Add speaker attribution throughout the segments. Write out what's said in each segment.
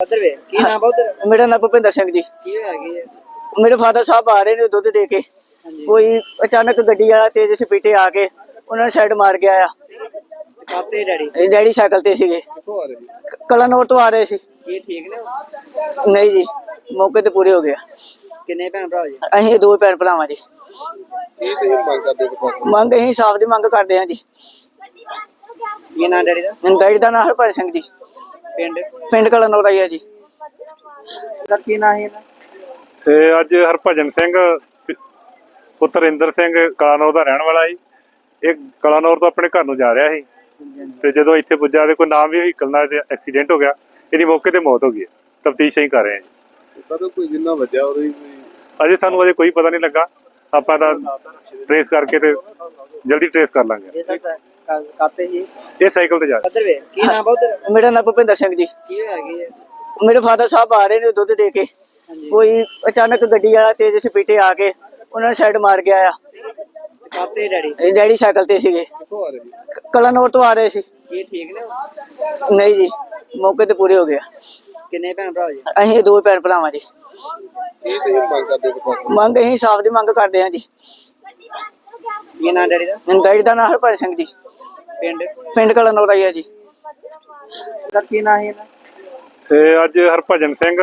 Speaker 1: ਉਧਰ ਵੇ ਕੀ ਨਾਮ ਆ ਉਧਰ?
Speaker 2: ਮੇਰਾ ਨਾਮ ਭੁਪਿੰਦਰ ਸਿੰਘ ਜੀ।
Speaker 1: ਕੀ ਹੋਇਆ ਕੀ ਹੈ?
Speaker 2: ਮੇਰੇ ਫਾਦਰ ਸਾਹਿਬ ਆ ਰਹੇ ਨੇ ਦੁੱਧ ਦੇ ਕੇ।
Speaker 1: ਹਾਂਜੀ।
Speaker 2: ਕੋਈ ਅਚਾਨਕ ਗੱਡੀ ਵਾਲਾ ਤੇਜ਼ ਸਪੀਟੇ ਆ ਕੇ ਉਹਨਾਂ ਨੇ ਸਾਈਡ ਮਾਰ ਗਿਆ ਆ
Speaker 1: ਕਾਤੇ ਡੈਡੀ?
Speaker 2: ਇਹ ਡੈਡੀ ਸਾਈਕਲ ਤੇ ਸੀਗੇ।
Speaker 1: ਕਿੱਥੋਂ ਆ ਰਹੇ ਜੀ
Speaker 2: ਕਲਾਨੌਰ ਤੋਂ ਆ ਰਹੇ ਸੀ।
Speaker 1: ਇਹ ਠੀਕ ਨੇ
Speaker 2: ਨਹੀਂ ਜੀ ਮੌਕੇ ਤੇ ਪੂਰੇ ਹੋ ਗਿਆ
Speaker 1: ਕਿੰਨੇ ਭੈਣ ਭਰਾ ਜੀ?
Speaker 2: ਅਸੀਂ ਦੋ ਭੈਣ ਭਰਾਵਾਂ ਜੀ।
Speaker 1: ਤੁਸੀਂ ਮੰਗ ਕਰਦੇ ਹੋ
Speaker 2: ਮੰਗ ਅਸੀਂ ਸਾਫ਼ ਦੀ ਮੰਗ ਕਰਦੇ ਹਾਂ ਜੀ।
Speaker 1: ਕੀ ਨਾਮ ਡੈਡੀ ਦਾ?
Speaker 2: ਡੈਡੀ ਦਾ ਨਾਮ ਹਰਪਾਲ ਸਿੰਘ ਜੀ।
Speaker 1: ਪਿੰਡ?
Speaker 2: ਪਿੰਡ ਕਲਾਨੌਰ ਆਈ ਹੈ ਜੀ।
Speaker 1: ਸਰ ਕੀ ਨਾਮ ਹੈ ਇਹਦਾ
Speaker 3: ਤੇ ਅੱਜ ਹਰਭਜਨ ਸਿੰਘ ਪੁੱਤਰ ਇੰਦਰ ਸਿੰਘ ਕਲਾਨੌਰ ਦਾ ਰਹਿਣ ਵਾਲਾ ਸੀ। ਇਹ ਕਲਾਨੌਰ ਤੋਂ ਆਪਣੇ ਘਰ ਨੂੰ ਜਾ ਰਿਹਾ ਸੀ। ਤੇ ਜਦੋਂ ਇੱਥੇ ਪੁੱਜਾ ਤੇ ਕੋਈ ਨਾਮ ਵੀ ਵਹੀਕਲ ਨਾਲ ਐਕਸੀਡੈਂਟ ਹੋ ਗਿਆ। ਇਹਦੀ ਮੌਕੇ ਤੇ ਮੌਤ ਹੋ ਗਈ ਤਫਤੀਸ਼ ਹੀ ਕਰ ਰਹੇ ਹਾਂ ਜੀ।
Speaker 4: ਸਰ ਕੋਈ ਜਿੰਨਾ ਵੱਜਾ ਉਹਦੇ
Speaker 3: ਅਜੇ ਸਾਨੂੰ ਅਜੇ ਕੋਈ ਪਤਾ ਨਹੀਂ ਲੱਗਾ। ਆਪਾਂ ਤਾਂ ਟ੍ਰੇਸ ਕਰਕੇ ਤੇ ਜਲਦੀ ਟ੍ਰੇਸ ਕਰ ਲਾਂਗੇ।
Speaker 1: ਸਰ। ਕਾਤੇ ਜੀ?
Speaker 3: ਇਹ ਸਾਈਕਲ ਤੇ ਜਾ ਰਿਹਾ।
Speaker 1: ਉਧਰ ਵੇ ਕੀ ਨਾਮ ਆ ਉਧਰ?
Speaker 2: ਮੇਰਾ ਨਾਮ ਭੁਪਿੰਦਰ ਸਿੰਘ ਜੀ।
Speaker 1: ਕੀ ਹੋਇਆ ਕੀ ਹੈ
Speaker 2: ਮੇਰੇ ਫਾਦਰ ਸਾਹਿਬ ਆ ਰਹੇ ਨੇ ਦੁੱਧ ਦੇ ਕੇ।
Speaker 1: ਹਾਂਜੀ।
Speaker 2: ਕੋਈ ਅਚਾਨਕ ਗੱਡੀ ਵਾਲਾ ਤੇਜ਼ ਸਪੀਟੇ ਆ ਕੇ ਉਹਨਾਂ ਨੇ ਸਾਈਡ ਮਾਰ ਗਿਆ ਆ
Speaker 1: ਕਾਤੇ ਡੈਡੀ?
Speaker 2: ਇਹ ਡੈਡੀ ਸਾਈਕਲ ਤੇ ਸੀਗੇ।
Speaker 4: ਕਿੱਥੋਂ ਆ ਰਹੇ ਜੀ
Speaker 2: ਕਲਾਨੌਰ ਤੋਂ ਆ ਰਹੇ ਸੀ।
Speaker 1: ਇਹ ਠੀਕ ਨੇ
Speaker 2: ਨਹੀਂ ਜੀ ਮੌਕੇ ਤੇ ਪੂਰੇ ਹੋ ਗਿਆ
Speaker 1: ਕਿੰਨੇ ਭੈਣ ਭਰਾ ਜੀ?
Speaker 2: ਅਸੀਂ ਦੋ ਭੈਣ ਭਰਾਵਾਂ ਜੀ।
Speaker 4: ਕੀ ਤੁਸੀਂ ਮੰਗ ਕਰਦੇ ਹੋ?
Speaker 2: ਮੰਗ ਅਸੀਂ ਸਾਫ਼ ਦੀ ਮੰਗ ਕਰਦੇ ਹਾਂ ਜੀ।
Speaker 1: ਕੀ ਨਾਮ ਡੈਡੀ ਦਾ?
Speaker 2: ਡੈਡੀ ਦਾ ਨਾਮ ਹਰਪਾਲ ਸਿੰਘ ਜੀ।
Speaker 1: ਪਿੰਡ?
Speaker 2: ਪਿੰਡ ਕਲਾਨੌਰ ਹੈ ਜੀ।
Speaker 1: ਸਰ ਕੀ ਨਾਮ ਹੈ ਇਹਦਾ?
Speaker 3: ਤੇ ਅੱਜ ਹਰਭਜਨ ਸਿੰਘ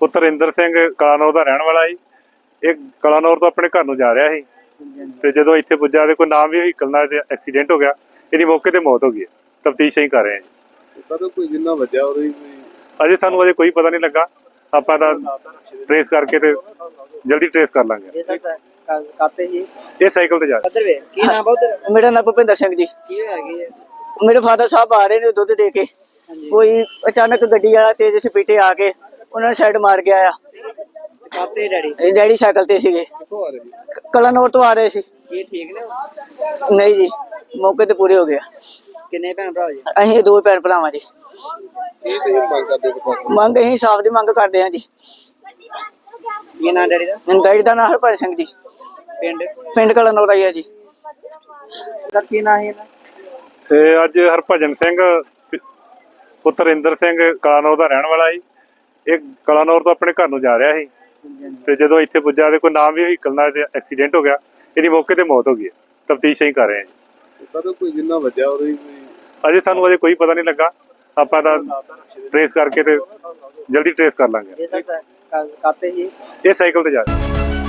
Speaker 3: ਪੁੱਤਰ ਇੰਦਰ ਸਿੰਘ ਕਲਾਨੌਰ ਦਾ ਰਹਿਣ ਵਾਲਾ ਸੀ। ਇਹ ਕਲਾਨੌਰ ਤੋਂ ਆਪਣੇ ਘਰ ਨੂੰ ਜਾ ਰਿਹਾ ਸੀ। ਤੇ ਜਦੋਂ ਇੱਥੇ ਪੁੱਜਾ ਤੇ ਕੋਈ ਨਾਮ ਵੀ ਵਹੀਕਲ ਨਾਲ ਐਕਸੀਡੈਂਟ ਹੋ ਗਿਆ ਇਹਦੀ ਮੌਕੇ ਤੇ ਮੌਤ ਹੋ ਗਈ ਤਫਤੀਸ਼ ਹੀ ਕਰ ਰਹੇ ਹਾਂ ਜੀ।
Speaker 4: ਸਰ ਕੋਈ ਜਿੰਨਾ ਵੱਜਾ ਉਹਦੇ
Speaker 3: ਅਜੇ ਸਾਨੂੰ ਅਜੇ ਕੋਈ ਪਤਾ ਨਹੀਂ ਲੱਗਾ। ਆਪਾਂ ਤਾਂ ਟ੍ਰੇਸ ਕਰਕੇ ਤੇ ਜਲਦੀ ਟ੍ਰੇਸ ਕਰ ਲਾਂਗੇ।
Speaker 1: ਇਹ ਕਾਤੇ ਜੀ
Speaker 3: ਇਹ ਸਾਈਕਲ ਤੇ ਜਾ ਰਿਹਾ।
Speaker 1: ਉਧਰ ਵੇ ਕੀ ਨਾਮ ਆ ਉਧਰ?
Speaker 2: ਮੇਰਾ ਨਾਮ ਭੁਪਿੰਦਰ ਸਿੰਘ ਜੀ।
Speaker 1: ਕੀ ਹੋਇਆ ਕੀ ਹੈ
Speaker 2: ਮੇਰੇ ਫਾਦਰ ਸਾਹਿਬ ਆ ਰਹੇ ਨੇ ਦੁੱਧ ਦੇ ਕੇ।
Speaker 1: ਹਾਂਜੀ।
Speaker 2: ਕੋਈ ਅਚਾਨਕ ਗੱਡੀ ਵਾਲਾ ਤੇਜ਼ ਸਪੀਟੇ ਆ ਕੇ ਉਹਨਾਂ ਨੇ ਸਾਈਡ ਮਾਰ ਗਿਆ ਆ।
Speaker 1: ਕਾਤੇ ਡੈਡੀ?
Speaker 2: ਇਹ ਡੈਡੀ ਸਾਈਕਲ ਤੇ ਸੀਗੇ।
Speaker 4: ਕਿੱਥੋਂ ਆ ਰਹੇ ਜੀ
Speaker 2: ਕਲਾਨੌਰ ਤੋਂ ਆ ਰਹੇ ਸੀ।
Speaker 1: ਇਹ ਠੀਕ ਨੇ
Speaker 2: ਨਹੀਂ ਜੀ ਮੌਕੇ ਤੇ ਪੂਰੇ ਹੋ ਗਿਆ
Speaker 1: ਕਿੰਨੇ ਭੈਣ ਭਰਾ ਜੀ?
Speaker 2: ਅਸੀਂ ਦੋ ਭੈਣ ਭਰਾਵਾਂ ਜੀ।
Speaker 4: ਕੀ ਤੁਸੀਂ ਮੰਗ ਕਰਦੇ ਹੋ
Speaker 2: ਮੰਗ ਅਸੀਂ ਸਾਫ਼ ਦੀ ਮੰਗ ਕਰਦੇ ਹਾਂ ਜੀ।
Speaker 1: ਕੀ ਨਾਮ ਡੈਡੀ ਦਾ?
Speaker 2: ਡੈਡੀ ਦਾ ਨਾਮ ਹਰਪਾਲ ਸਿੰਘ ਜੀ।
Speaker 1: ਪਿੰਡ?
Speaker 2: ਪਿੰਡ ਕਲਾਨੌਰ ਹੈ ਜੀ।
Speaker 1: ਸਰ ਕੀ ਨਾਮ ਹੈ ਇਹਦਾ
Speaker 3: ਤੇ ਅੱਜ ਹਰਭਜਨ ਸਿੰਘ ਪੁੱਤਰ ਇੰਦਰ ਸਿੰਘ ਕਲਾਨੌਰ ਦਾ ਰਹਿਣ ਵਾਲਾ ਸੀ। ਇਹ ਕਲਾਨੌਰ ਤੋਂ ਆਪਣੇ ਘਰ ਨੂੰ ਜਾ ਰਿਹਾ ਸੀ। ਤੇ ਜਦੋਂ ਇੱਥੇ ਪੁੱਜਾ ਤੇ ਕੋਈ ਨਾਮ ਵੀ ਵਹੀਕਲ ਨਾਲ ਐਕਸੀਡੈਂਟ ਹੋ ਗਿਆ। ਇਹਦੀ ਮੌਕੇ ਤੇ ਮੌਤ ਹੋ ਗਈ ਤਫਤੀਸ਼ ਹੀ ਕਰ ਰਹੇ ਹਾਂ ਜੀ।
Speaker 4: ਸਰ ਕੋਈ ਜਿੰਨਾ ਵੱਜਾ ਉਹਦੇ
Speaker 3: ਅਜੇ ਸਾਨੂੰ ਅਜੇ ਕੋਈ ਪਤਾ ਨਹੀਂ ਲੱਗਾ। ਆਪਾਂ ਤਾਂ ਟ੍ਰੇਸ ਕਰਕੇ ਤੇ ਜਲਦੀ ਟ੍ਰੇਸ ਕਰ ਲਾਂਗੇ।
Speaker 1: ਇਹ ਸਰ ਕਾ- ਕਾਤੇ ही
Speaker 3: ये साइकिल तो जा रहे